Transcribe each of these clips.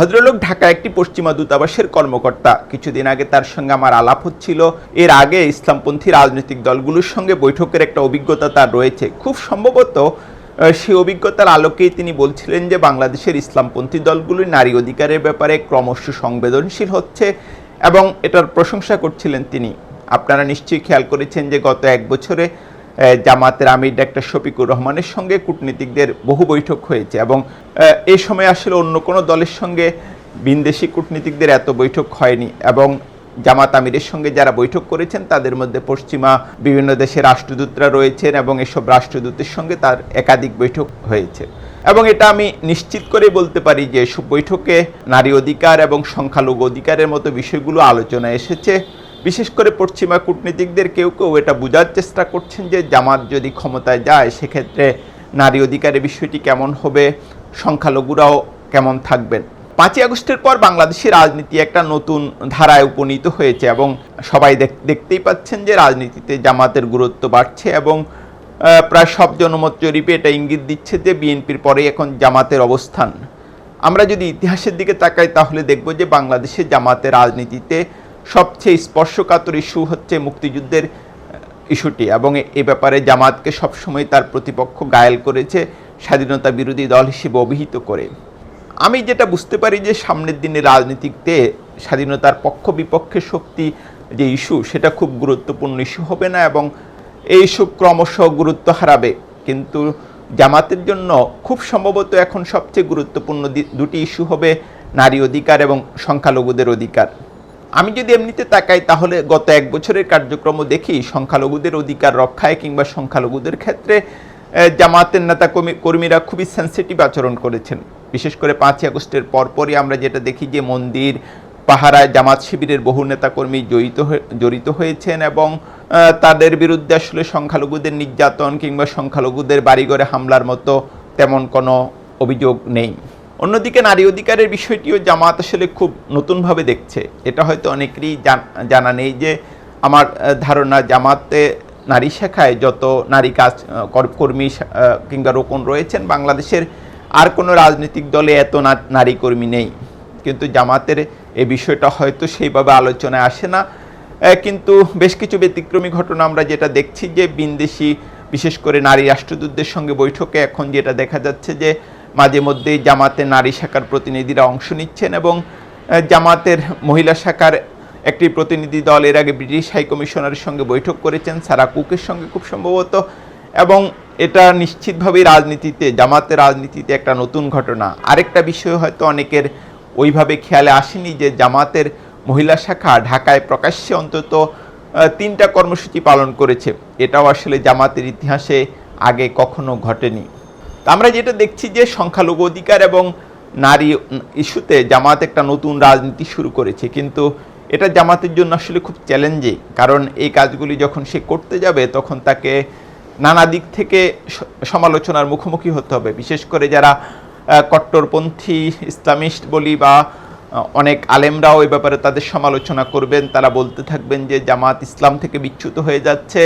ভদ্রলোক ঢাকা একটি পশ্চিমা দূতাবাসের কর্মকর্তা। কিছুদিন আগে তার সঙ্গে আমার আলাপ হচ্ছিল। এর আগে ইসলামপন্থী রাজনৈতিক দলগুলোর সঙ্গে বৈঠকের একটা অভিজ্ঞতা তার রয়েছে। খুব সম্ভবত সেই অভিজ্ঞতার আলোকেই তিনি বলছিলেন যে বাংলাদেশের ইসলামপন্থী দলগুলি নারী অধিকারের ব্যাপারে ক্রমশ সংবেদনশীল হচ্ছে এবং এটার প্রশংসা করছিলেন তিনি। আপনারা নিশ্চয়ই খেয়াল করেছেন যে গত এক বছরে জামাতের আমির ডাক্তার শফিকুর রহমানের সঙ্গে কূটনীতিকদের বহু বৈঠক হয়েছে এবং এই সময় আসলে অন্য কোনো দলের সঙ্গে বিনদেশি কূটনীতিকদের এত বৈঠক হয়নি এবং জামাত আমিরের সঙ্গে যারা বৈঠক করেছেন তাদের মধ্যে পশ্চিমা বিভিন্ন দেশের রাষ্ট্রদূতরা রয়েছেন এবং এসব রাষ্ট্রদূতের সঙ্গে তার একাধিক বৈঠক হয়েছে। এবং এটা আমি নিশ্চিত করে বলতে পারি যে এসব বৈঠকে নারী অধিকার এবং সংখ্যালঘু অধিকারের মতো বিষয়গুলো আলোচনায় এসেছে। বিশেষ করে পশ্চিমা কূটনীতিকদের কেউ কেউ এটা বোঝার চেষ্টা করছেন যে জামাত যদি ক্ষমতায় যায়, সেক্ষেত্রে নারী অধিকারের বিষয়টি কেমন হবে, সংখ্যালঘুরাও কেমন থাকবেন। পাঁচই আগস্টের পর বাংলাদেশের রাজনীতি একটা নতুন ধারায় উপনীত হয়েছে এবং সবাই দেখ- দেখতেই পাচ্ছেন যে রাজনীতিতে জামাতের গুরুত্ব বাড়ছে এবং প্রায় সব জনমত জরিপে এটা ইঙ্গিত দিচ্ছে যে বিএনপির পরে এখন জামাতের অবস্থান। আমরা যদি ইতিহাসের দিকে তাকাই, তাহলে দেখব যে বাংলাদেশে জামাতের রাজনীতিতে সবচেয়ে স্পর্শকাতর ইস্যু হচ্ছে মুক্তিযুদ্ধের ইস্যুটি এবং এ- ব্যাপারে জামাতকে সবসময় তার প্রতিপক্ষ গায়েল করেছে স্বাধীনতা বিরোধী দল হিসেবে অভিহিত করে। আমি যেটা বুঝতে পারি যে সামনের দিনে রাজনীতিতে স্বাধীনতার পক্ষ বিপক্ষের শক্তি যে ইস্যু, সেটা খুব গুরুত্বপূর্ণ ইস্যু হবে না এবং এই ইস্যু ক্রমশ গুরুত্ব হারাবে। কিন্তু জামাতের জন্য খুব সম্ভবত এখন সবচেয়ে গুরুত্বপূর্ণ দুটি ইস্যু হবে নারী অধিকার এবং সংখ্যালঘুদের অধিকার। আমি যদি এমনিতে তাকাই, তাহলে গত এক বছরের কার্যক্রম দেখি সংখ্যালঘুদের অধিকার রক্ষায় কিংবা সংখ্যালঘুদের ক্ষেত্রে জামাতের নেতা কর্মী- কর্মীরা খুবই সেন্সিটিভ আচরণ করেছেন। বিশেষ করে পাঁচই আগস্টের পরপরই আমরা যেটা দেখি যে মন্দির, পাহারায় জামাত শিবিরের বহু নেতাকর্মী জড়িত জড়িত হয়েছেন এবং তাদের বিরুদ্ধে আসলে সংখ্যালঘুদের নির্যাতন কিংবা সংখ্যালঘুদের বাড়িঘরে হামলার মতো তেমন কোনো অভিযোগ নেই। অন্যদিকে নারী অধিকারের বিষয়টিও জামাত আসলে খুব নতুনভাবে দেখছে। এটা হয়তো অনেকেরই জানা নেই যে আমার ধারণা জামাতে নারী শাখায় যত নারী কাজ কর- কর্মী কিংবা রোকন রয়েছেন, বাংলাদেশের আর কোনো রাজনৈতিক দলে এত নারী কর্মী নেই। কিন্তু জামাতের এই বিষয়টা হয়তো সেইভাবে আলোচনায় আসে না। কিন্তু বেশ কিছু ব্যতিক্রমী ঘটনা আমরা যেটা দেখছি যে বিনদেশি বিশেষ করে নারী রাষ্ট্রদূতদের সঙ্গে বৈঠকে এখন যেটা দেখা যাচ্ছে যে মাঝে মধ্যেই জামাতের নারী শাখার প্রতিনিধিরা অংশ নিচ্ছেন এবং জামাতের মহিলা শাখার একটি প্রতিনিধি দল এর আগে ব্রিটিশ হাই কমিশনারের সঙ্গে বৈঠক করেছেন, সারা কুকের সঙ্গে খুব সম্ভবত। এবং এটা নিশ্চিতভাবেই রাজনীতিতে, জামাতের রাজনীতিতে একটা নতুন ঘটনা। আরেকটা বিষয় হয়তো অনেকের ওইভাবে খেয়ালে আসেনি যে জামাতের মহিলা শাখা ঢাকায় প্রকাশ্যে অন্তত তিনটা কর্মসূচি পালন করেছে। এটাও আসলে জামাতের ইতিহাসে আগে কখনো ঘটেনি। আমরা যেটা দেখছি যে সংখ্যালঘু অধিকার এবং নারী ইস্যুতে জামাত একটা নতুন রাজনীতি শুরু করেছে। কিন্তু এটা জামাতের জন্য আসলে খুব চ্যালেঞ্জিং কারণ এই কাজগুলি যখন সে করতে যাবে তখন তাকে নানা দিক থেকে সমালোচনার মুখোমুখি হতে হবে। বিশেষ করে যারা কট্টরপন্থী ইসলামিস্ট বলি বা অনেক আলেমরাও এ ব্যাপারে তাদের সমালোচনা করবেন। তারা বলতে থাকবেন যে জামাত ইসলাম থেকে বিচ্যুত হয়ে যাচ্ছে।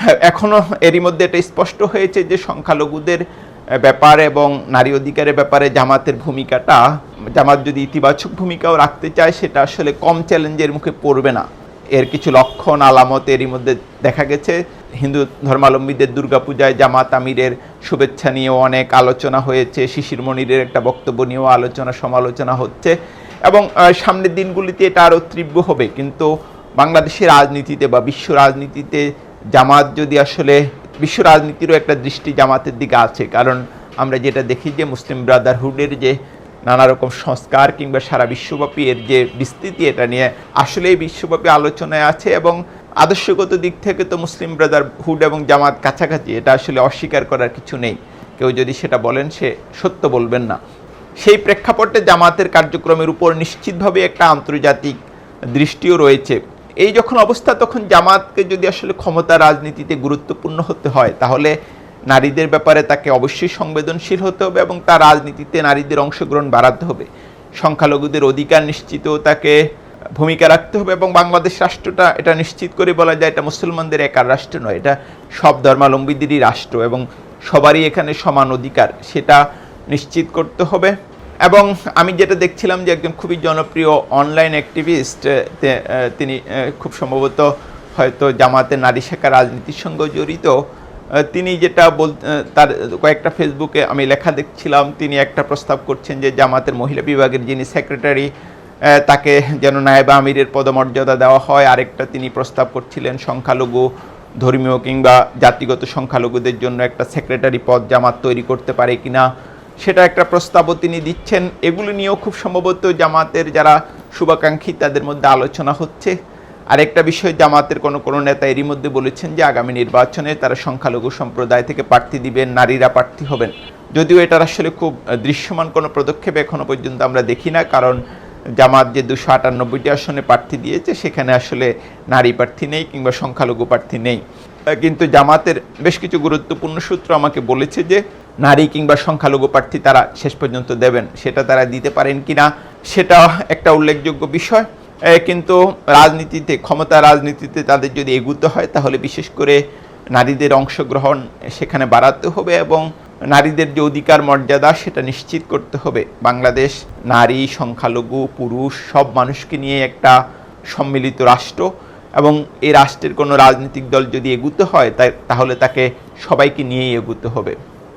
হ্যাঁ, এখনও এরই মধ্যে এটা স্পষ্ট হয়েছে যে সংখ্যালঘুদের ব্যাপার এবং নারী অধিকারের ব্যাপারে জামাতের ভূমিকাটা, জামাত যদি ইতিবাচক ভূমিকাও রাখতে চায়, সেটা আসলে কম চ্যালেঞ্জের মুখে পড়বে না। এর কিছু লক্ষণ, আলামত এরই মধ্যে দেখা গেছে। হিন্দু ধর্মাবলম্বীদের দুর্গাপূজায় জামাত আমিরের শুভেচ্ছা নিয়েও অনেক আলোচনা হয়েছে। শিশির মনিরের একটা বক্তব্য নিয়েও আলোচনা, সমালোচনা হচ্ছে। এবং সামনের দিনগুলিতে এটা আরও তীব্র হবে। কিন্তু বাংলাদেশের রাজনীতিতে বা বিশ্ব রাজনীতিতে জামাত যদি আসলে বিশ্ব রাজনীতিরও একটা দৃষ্টি জামাতের দিকে আছে। কারণ আমরা যেটা দেখি যে মুসলিম ব্রাদারহুডের যে নানা রকম সংস্কার কিংবা সারা বিশ্বব্যাপী এর যে বিস্তৃতি, এটা নিয়ে আসলেই বিশ্বব্যাপী আলোচনায় আছে এবং আদর্শগত দিক থেকে তো মুসলিম ব্রাদারহুড এবং জামাত কাছাকাছি, এটা আসলে অস্বীকার করার কিছু নেই। কেউ যদি সেটা বলেন, সে সত্য বলবেন না। সেই প্রেক্ষাপটে জামাতের কার্যক্রমের উপর নিশ্চিতভাবে একটা আন্তর্জাতিক দৃষ্টিও রয়েছে। এই যখন অবস্থা, তখন জামাতকে যদি আসলে ক্ষমতা রাজনীতিতে গুরুত্বপূর্ণ হতে হয়, তাহলে নারীদের ব্যাপারে তাকে অবশ্যই সংবেদনশীল হতে হবে এবং তার রাজনীতিতে নারীদের অংশগ্রহণ বাড়াতে হবে। সংখ্যালঘুদের অধিকার নিশ্চিত তাকে ভূমিকা রাখতে হবে এবং বাংলাদেশ রাষ্ট্রটা এটা নিশ্চিত করে বলা যায়, এটা মুসলমানদের একার রাষ্ট্র নয়, এটা সব ধর্মাবলম্বীদেরই রাষ্ট্র এবং সবারই এখানে সমান অধিকার, সেটা নিশ্চিত করতে হবে। এবং আমি যেটা দেখছিলাম যে একজন খুবই জনপ্রিয় অনলাইন অ্যাক্টিভিস্ট তিনি খুব সম্ভবত হয়তো জামাতের নারী শাখা রাজনীতির সঙ্গে জড়িত। তিনি যেটা বল তার কয়েকটা ফেসবুকে আমি লেখা দেখছিলাম, তিনি একটা প্রস্তাব করছেন যে জামাতের মহিলা বিভাগের যিনি সেক্রেটারি তাকে যেন নায়েবা আমিরের পদমর্যাদা দেওয়া হয়। আরেকটা তিনি প্রস্তাব করছিলেন সংখ্যালঘু ধর্মীয় কিংবা জাতিগত সংখ্যালঘুদের জন্য একটা সেক্রেটারি পদ জামাত তৈরি করতে পারে কিনা। সেটা একটা প্রস্তাবও তিনি দিচ্ছেন। এগুলো নিয়েও খুব সম্ভবত জামাতের যারা শুভাকাঙ্ক্ষী, তাদের মধ্যে আলোচনা হচ্ছে। আরেকটা বিষয়, জামাতের কোনো কোনো নেতা এরই মধ্যে বলেছেন যে, আগামী নির্বাচনে তারা সংখ্যালঘু সম্প্রদায় থেকে প্রার্থী দিবেন, নারীরা প্রার্থী হবেন। যদিও এটার আসলে খুব দৃশ্যমান কোনো পদক্ষেপ এখনও পর্যন্ত আমরা দেখি না, কারণ জামাত যে দুশো আটানব্বইটি আসনে প্রার্থী দিয়েছে, সেখানে আসলে নারী প্রার্থী নেই কিংবা সংখ্যালঘু প্রার্থী নেই। কিন্তু জামাতের বেশ কিছু গুরুত্বপূর্ণ সূত্র আমাকে বলেছে যে নারী কিংবা সংখ্যালঘু প্রার্থী তারা শেষ পর্যন্ত দেবেন। সেটা তারা দিতে পারেন কিনা সেটা একটা উল্লেখযোগ্য বিষয়। কিন্তু রাজনীতিতে, ক্ষমতা রাজনীতিতে তাদের যদি এগুতে হয়, তাহলে বিশেষ করে নারীদের অংশগ্রহণ সেখানে বাড়াতে হবে এবং নারীদের যে অধিকার মর্যাদা, সেটা নিশ্চিত করতে হবে। বাংলাদেশ নারী, সংখ্যালঘু, পুরুষ সব মানুষকে নিয়ে একটা সম্মিলিত রাষ্ট্র। এবং এই রাষ্ট্রের কোনো রাজনৈতিক দল যদি এগুতে হয় তাহলে তাকে সবাইকে নিয়েই এগুতে হবে।